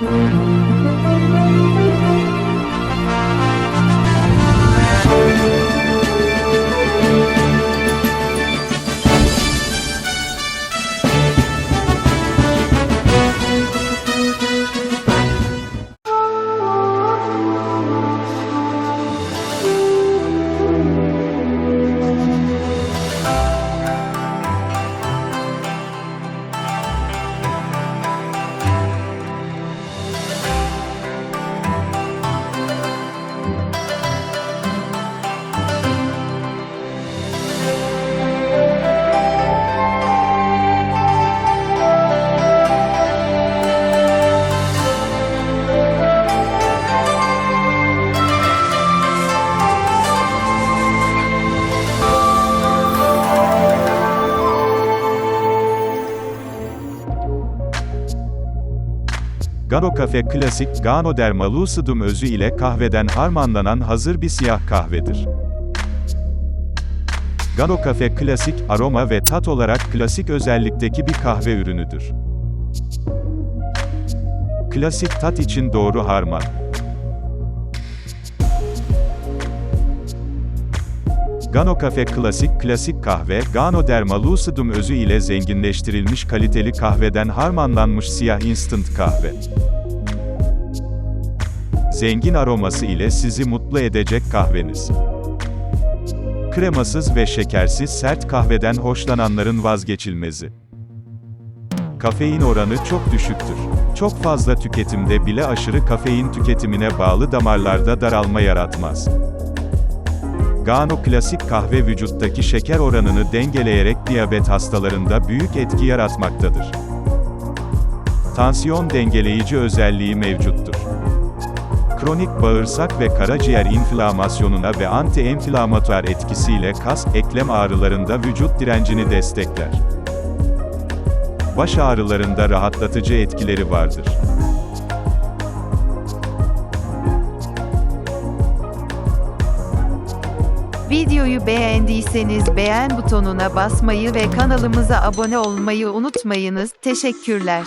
Thank you. Gano Cafe klasik, Ganoderma lucidum özü ile kahveden harmanlanan hazır bir siyah kahvedir. Gano Cafe klasik, aroma ve tat olarak klasik özellikteki bir kahve ürünüdür. Klasik tat için doğru harman. Gano Cafe Klasik, klasik kahve, Ganoderma lucidum özü ile zenginleştirilmiş kaliteli kahveden harmanlanmış siyah instant kahve. Zengin aroması ile sizi mutlu edecek kahveniz. Kremasız ve şekersiz sert kahveden hoşlananların vazgeçilmezi. Kafein oranı çok düşüktür. Çok fazla tüketimde bile aşırı kafein tüketimine bağlı damarlarda daralma yaratmaz. Gano klasik kahve vücuttaki şeker oranını dengeleyerek diyabet hastalarında büyük etki yaratmaktadır. Tansiyon dengeleyici özelliği mevcuttur. Kronik bağırsak ve karaciğer inflamasyonuna ve anti-enflamatuar etkisiyle kas, eklem ağrılarında vücut direncini destekler. Baş ağrılarında rahatlatıcı etkileri vardır. Videoyu beğendiyseniz beğen butonuna basmayı ve kanalımıza abone olmayı unutmayınız. Teşekkürler.